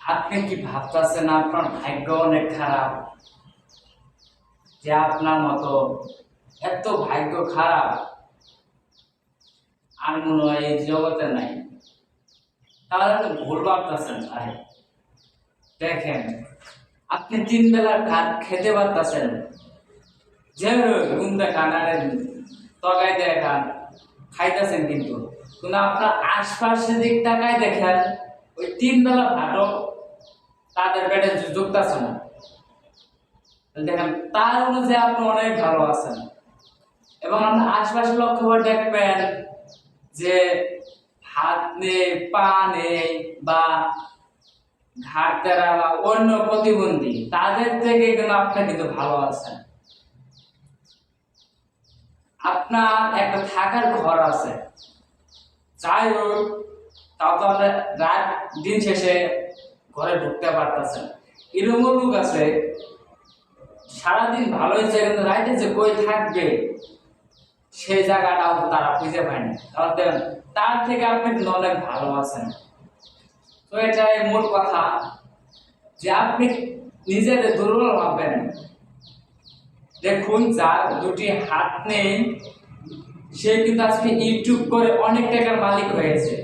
আপনি কি ভাবতেছেন? আপনার ভাগ্য অনেক খারাপ। যে আপনার মতো এত ভাগ্য খারাপ আর মনে হয় এই জগতে নাই। তাহলে তো ভুল ভাবতেছেন ভাই। দেখেন, আপনি তিন বেলার ভাত খেতে পারতেছেন। যে ঘুম দেখান আর তগাই দেখান খাইতেছেন কিন্তু। আপনার আশপাশের দিক তাকায় দেখেন ওই তিন বেলা ভাতও তাদের পেটে না। দেখেন, তার অনুযায়ী আপনি অনেক ভালো আছেন। এবং আপনার আশপাশে লক্ষ্য করে দেখবেন যে হাত নেই, পা নেই বা ঘাট বা অন্য প্রতিবন্ধী, তাদের থেকে কিন্তু আপনি কিন্তু ভালো আছেন। আপনার একটা থাকার ঘর আছে। যাই হোক, তাও তো আমরা রাত দিন শেষে ঘরে ঢুকতে পারতেছেন এরকম লোক আছে, সারাদিন ভালো হয়েছে কিন্তু রাইতে যে কই থাকবে, সেই জায়গাটাও তারা খুঁজে পায়নি। তাহলে তার থেকে আপনি কিন্তু অনেক ভালো আছেন। তো এটাই মূল কথা, যে আপনি নিজের দুর্বল ভাববেন। দেখুন, যার দুটি হাত নেই সে কিন্তু আজকে ইউটিউব করে অনেক টাকার মালিক হয়েছে।